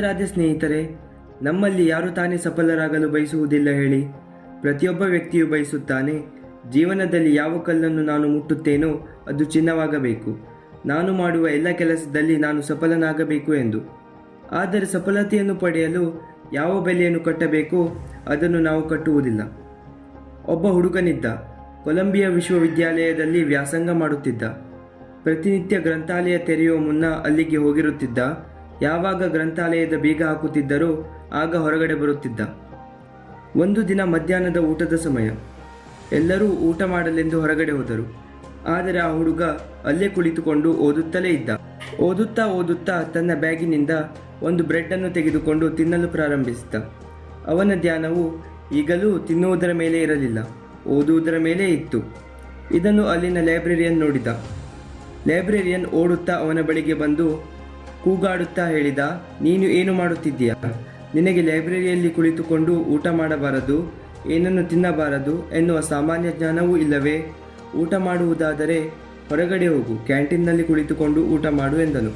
ರಾಧೆ ಸ್ನೇಹಿತರೆ, ನಮ್ಮಲ್ಲಿ ಯಾರು ತಾನೇ ಸಫಲರಾಗಲು ಬಯಸುವುದಿಲ್ಲ ಹೇಳಿ. ಪ್ರತಿಯೊಬ್ಬ ವ್ಯಕ್ತಿಯು ಬಯಸುತ್ತಾನೆ, ಜೀವನದಲ್ಲಿ ಯಾವ ಕಲ್ಲನ್ನು ನಾನು ಮುಟ್ಟುತ್ತೇನೋ ಅದು ಚಿನ್ನವಾಗಬೇಕು. ನಾನು ಮಾಡುವ ಎಲ್ಲ ಕೆಲಸದಲ್ಲಿ ನಾನು ಸಫಲನಾಗಬೇಕು ಎಂದು. ಆದರೆ ಸಫಲತೆಯನ್ನು ಪಡೆಯಲು ಯಾವ ಬೆಲೆಯನ್ನು ಕಟ್ಟಬೇಕೋ ಅದನ್ನು ನಾವು ಕಟ್ಟುವುದಿಲ್ಲ. ಒಬ್ಬ ಹುಡುಗನಿದ್ದ, ಕೊಲಂಬಿಯಾ ವಿಶ್ವವಿದ್ಯಾಲಯದಲ್ಲಿ ವ್ಯಾಸಂಗ ಮಾಡುತ್ತಿದ್ದ, ಪ್ರತಿನಿತ್ಯ ಗ್ರಂಥಾಲಯ ತೆರೆಯುವ ಮುನ್ನ ಅಲ್ಲಿಗೆ ಹೋಗಿರುತ್ತಿದ್ದ ಯಾವಾಗ ಗ್ರಂಥಾಲಯದ ಬೀಗ ಹಾಕುತ್ತಿದ್ದರೋ ಆಗ ಹೊರಗಡೆ ಬರುತ್ತಿದ್ದ. ಒಂದು ದಿನ ಮಧ್ಯಾಹ್ನದ ಊಟದ ಸಮಯ. ಎಲ್ಲರೂ ಊಟ ಮಾಡಲೆಂದು ಹೊರಗಡೆ ಹೋದರು. ಆದರೆ ಆ ಹುಡುಗ ಅಲ್ಲೇ ಕುಳಿತುಕೊಂಡು ಓದುತ್ತಲೇ ಇದ್ದ. ಓದುತ್ತಾ ಓದುತ್ತಾ ತನ್ನ ಬ್ಯಾಗಿನಿಂದ ಒಂದು ಬ್ರೆಡ್ಡನ್ನು ತೆಗೆದುಕೊಂಡು ತಿನ್ನಲು ಪ್ರಾರಂಭಿಸಿದ. ಅವನ ಧ್ಯಾನವು ಈಗಲೂ ತಿನ್ನುವುದರ ಮೇಲೆ ಇರಲಿಲ್ಲ, ಓದುವುದರ ಮೇಲೆ ಇತ್ತು. ಇದನ್ನು ಅಲ್ಲಿನ ಲೈಬ್ರರಿಯನ್ ನೋಡಿದ. ಲೈಬ್ರರಿಯನ್ ಓಡುತ್ತಾ ಅವನ ಬಳಿಗೆ ಬಂದು ಕೂಗಾಡುತ್ತಾ ಹೇಳಿದ, ನೀನು ಏನು ಮಾಡುತ್ತಿದ್ದೀಯಾ? ನಿನಗೆ ಲೈಬ್ರರಿಯಲ್ಲಿ ಕುಳಿತುಕೊಂಡು ಊಟ ಮಾಡಬಾರದು, ಏನನ್ನು ತಿನ್ನಬಾರದು ಎನ್ನುವ ಸಾಮಾನ್ಯ ಜ್ಞಾನವೂ ಇಲ್ಲವೇ? ಊಟ ಮಾಡುವುದಾದರೆ ಹೊರಗಡೆ ಹೋಗು, ಕ್ಯಾಂಟೀನ್ನಲ್ಲಿ ಕುಳಿತುಕೊಂಡು ಊಟ ಮಾಡು ಎಂದನು.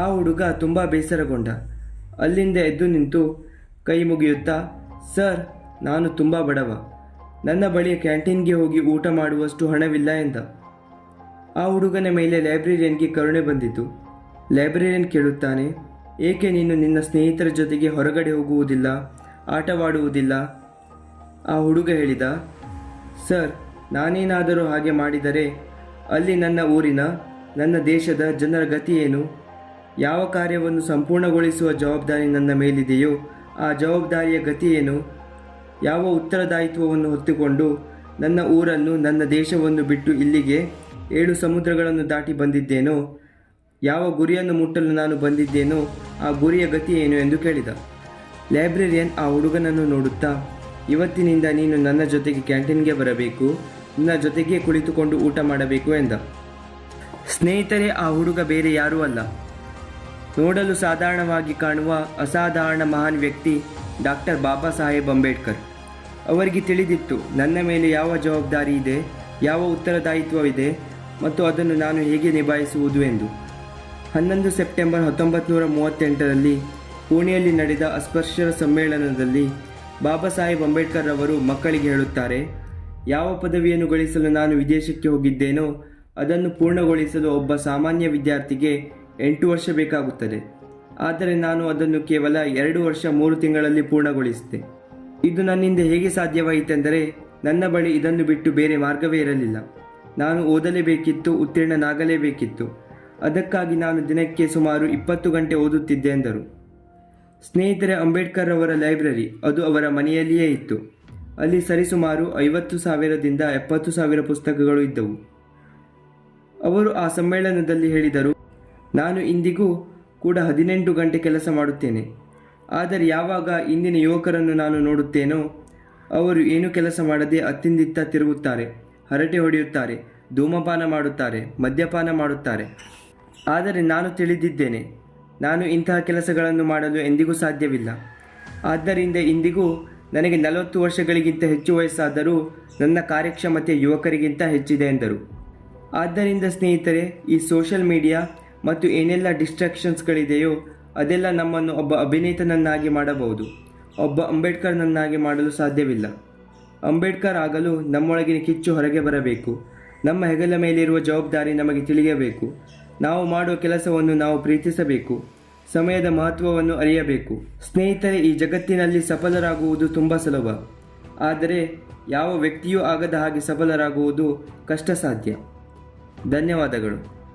ಆ ಹುಡುಗ ತುಂಬ ಬೇಸರಗೊಂಡ. ಅಲ್ಲಿಂದ ಎದ್ದು ನಿಂತು ಕೈ ಮುಗಿಯುತ್ತಾ, ಸರ್, ನಾನು ತುಂಬ ಬಡವ. ನನ್ನ ಬಳಿ ಕ್ಯಾಂಟೀನ್ಗೆ ಹೋಗಿ ಊಟ ಮಾಡುವಷ್ಟು ಹಣವಿಲ್ಲ ಎಂದ. ಆ ಹುಡುಗನ ಮೇಲೆ ಲೈಬ್ರರಿಯನ್ಗೆ ಕರುಣೆ ಬಂದಿತು. ಲೈಬ್ರರಿಯನ್ ಕೇಳುತ್ತಾನೆ, ಏಕೆ ನೀನು ನಿನ್ನ ಸ್ನೇಹಿತರ ಜೊತೆಗೆ ಹೊರಗಡೆ ಹೋಗುವುದಿಲ್ಲ, ಆಟವಾಡುವುದಿಲ್ಲ? ಆ ಹುಡುಗ ಹೇಳಿದ, ಸರ್, ನಾನೇನಾದರೂ ಹಾಗೆ ಮಾಡಿದರೆ ಅಲ್ಲಿ ನನ್ನ ಊರಿನ, ನನ್ನ ದೇಶದ ಜನರ ಗತಿ ಏನು? ಯಾವ ಕಾರ್ಯವನ್ನು ಸಂಪೂರ್ಣಗೊಳಿಸುವ ಜವಾಬ್ದಾರಿ ನನ್ನ ಮೇಲಿದೆಯೋ, ಆ ಜವಾಬ್ದಾರಿಯ ಗತಿ ಏನು? ಯಾವ ಉತ್ತರದಾಯಿತ್ವವನ್ನು ಹೊತ್ತುಕೊಂಡು ನನ್ನ ಊರನ್ನು, ನನ್ನ ದೇಶವನ್ನು ಬಿಟ್ಟು ಇಲ್ಲಿಗೆ ಏಳು ಸಮುದ್ರಗಳನ್ನು ದಾಟಿ ಬಂದಿದ್ದೇನೋ ಯಾವ ಗುರಿಯನ್ನು ಮುಟ್ಟಲು ನಾನು ಬಂದಿದ್ದೇನೋ ಆ ಗುರಿಯ ಗತಿ ಏನು ಎಂದು ಕೇಳಿದ. ಲೈಬ್ರರಿಯನ್ ಆ ಹುಡುಗನನ್ನು ನೋಡುತ್ತಾ, ಇವತ್ತಿನಿಂದ ನೀನು ನನ್ನ ಜೊತೆಗೆ ಕ್ಯಾಂಟೀನ್ಗೆ ಬರಬೇಕು, ನನ್ನ ಜೊತೆಗೆ ಕುಳಿತುಕೊಂಡು ಊಟ ಮಾಡಬೇಕು ಎಂದ. ಸ್ನೇಹಿತರೆ, ಆ ಹುಡುಗ ಬೇರೆ ಯಾರೂ ಅಲ್ಲ. ನೋಡಲು ಸಾಧಾರಣವಾಗಿ ಕಾಣುವ ಅಸಾಧಾರಣ ಮಹಾನ್ ವ್ಯಕ್ತಿ ಡಾಕ್ಟರ್ ಬಾಬಾ ಸಾಹೇಬ್ ಅಂಬೇಡ್ಕರ್. ಅವರಿಗೆ ತಿಳಿದಿತ್ತು, ನನ್ನ ಮೇಲೆ ಯಾವ ಜವಾಬ್ದಾರಿ ಇದೆ, ಯಾವ ಉತ್ತರದಾಯಿತ್ವವಿದೆ, ಮತ್ತು ಅದನ್ನು ನಾನು ಹೇಗೆ ನಿಭಾಯಿಸುವುದು ಎಂದು. ಹನ್ನೊಂದು ಸೆಪ್ಟೆಂಬರ್ ಹತ್ತೊಂಬತ್ತು ನೂರ ಮೂವತ್ತೆಂಟರಲ್ಲಿ ಪುಣೆಯಲ್ಲಿ ನಡೆದ ಅಸ್ಪೃಶ್ಯರ ಸಮ್ಮೇಳನದಲ್ಲಿ ಬಾಬಾ ಸಾಹೇಬ್ ಅಂಬೇಡ್ಕರ್ ಅವರು ಮಕ್ಕಳಿಗೆ ಹೇಳುತ್ತಾರೆ, ಯಾವ ಪದವಿಯನ್ನು ಗಳಿಸಲು ನಾನು ವಿದೇಶಕ್ಕೆ ಹೋಗಿದ್ದೇನೋ, ಅದನ್ನು ಪೂರ್ಣಗೊಳಿಸಲು ಒಬ್ಬ ಸಾಮಾನ್ಯ ವಿದ್ಯಾರ್ಥಿಗೆ ಎಂಟು ವರ್ಷ ಬೇಕಾಗುತ್ತದೆ. ಆದರೆ ನಾನು ಅದನ್ನು ಕೇವಲ ಎರಡು ವರ್ಷ ಮೂರು ತಿಂಗಳಲ್ಲಿ ಪೂರ್ಣಗೊಳಿಸಿದೆ. ಇದು ನನ್ನಿಂದ ಹೇಗೆ ಸಾಧ್ಯವಾಯಿತೆಂದರೆ, ನನ್ನ ಬಳಿ ಇದನ್ನು ಬಿಟ್ಟು ಬೇರೆ ಮಾರ್ಗವೇ ಇರಲಿಲ್ಲ. ನಾನು ಓದಲೇಬೇಕಿತ್ತು, ಉತ್ತೀರ್ಣನಾಗಲೇಬೇಕಿತ್ತು. ಅದಕ್ಕಾಗಿ ನಾನು ದಿನಕ್ಕೆ ಸುಮಾರು ಇಪ್ಪತ್ತು ಗಂಟೆ ಓದುತ್ತಿದ್ದೆ ಎಂದರು. ಸ್ನೇಹಿತರೆ, ಅಂಬೇಡ್ಕರ್ ಅವರ ಲೈಬ್ರರಿ ಅದು ಅವರ ಮನೆಯಲ್ಲಿಯೇ ಇತ್ತು. ಅಲ್ಲಿ ಸರಿಸುಮಾರು ಐವತ್ತು ಸಾವಿರದಿಂದ ಎಪ್ಪತ್ತು ಸಾವಿರ ಪುಸ್ತಕಗಳು ಇದ್ದವು. ಅವರು ಆ ಸಮ್ಮೇಳನದಲ್ಲಿ ಹೇಳಿದರು, ನಾನು ಇಂದಿಗೂ ಕೂಡ ಹದಿನೆಂಟು ಗಂಟೆ ಕೆಲಸ ಮಾಡುತ್ತೇನೆ. ಆದರೆ ಯಾವಾಗ ಇಂದಿನ ಯುವಕರನ್ನು ನಾನು ನೋಡುತ್ತೇನೋ, ಅವರು ಏನು ಕೆಲಸ ಮಾಡದೆ ಅತ್ತಿಂದಿತ್ತ ತಿರುಗುತ್ತಾರೆ, ಹರಟೆ ಹೊಡೆಯುತ್ತಾರೆ, ಧೂಮಪಾನ ಮಾಡುತ್ತಾರೆ, ಮದ್ಯಪಾನ ಮಾಡುತ್ತಾರೆ. ಆದರೆ ನಾನು ತಿಳಿದಿದ್ದೇನೆ, ನಾನು ಇಂತಹ ಕೆಲಸಗಳನ್ನು ಮಾಡಲು ಎಂದಿಗೂ ಸಾಧ್ಯವಿಲ್ಲ. ಆದ್ದರಿಂದ ಇಂದಿಗೂ ನನಗೆ ನಲವತ್ತು ವರ್ಷಗಳಿಗಿಂತ ಹೆಚ್ಚು ವಯಸ್ಸಾದರೂ ನನ್ನ ಕಾರ್ಯಕ್ಷಮತೆ ಯುವಕರಿಗಿಂತ ಹೆಚ್ಚಿದೆ ಎಂದರು. ಆದ್ದರಿಂದ ಸ್ನೇಹಿತರೆ, ಈ ಸೋಷಿಯಲ್ ಮೀಡಿಯಾ ಮತ್ತು ಏನೆಲ್ಲ ಡಿಸ್ಟ್ರಾಕ್ಷನ್ಸ್ಗಳಿದೆಯೋ ಅದೆಲ್ಲ ನಮ್ಮನ್ನು ಒಬ್ಬ ಅಭಿನೇತನನ್ನಾಗಿ ಮಾಡಬಹುದು. ಒಬ್ಬ ಅಂಬೇಡ್ಕರ್ನನ್ನಾಗಿ ಮಾಡಲು ಸಾಧ್ಯವಿಲ್ಲ. ಅಂಬೇಡ್ಕರ್ ಆಗಲು ನಮ್ಮೊಳಗಿನ ಕಿಚ್ಚು ಹೊರಗೆ ಬರಬೇಕು. ನಮ್ಮ ಹೆಗಲ ಮೇಲಿರುವ ಜವಾಬ್ದಾರಿ ನಮಗೆ ತಿಳಿಯಬೇಕು. ನಾವು ಮಾಡುವ ಕೆಲಸವನ್ನು ನಾವು ಪ್ರೀತಿಸಬೇಕು. ಸಮಯದ ಮಹತ್ವವನ್ನು ಅರಿಯಬೇಕು. ಸ್ನೇಹಿತರೆ, ಈ ಜಗತ್ತಿನಲ್ಲಿ ಸಫಲರಾಗುವುದು ತುಂಬ ಸುಲಭ. ಆದರೆ, ಯಾವ ವ್ಯಕ್ತಿಯೂ ಆಗದ ಹಾಗೆ ಸಫಲರಾಗುವುದು ಕಷ್ಟ ಸಾಧ್ಯ ಧನ್ಯವಾದಗಳು.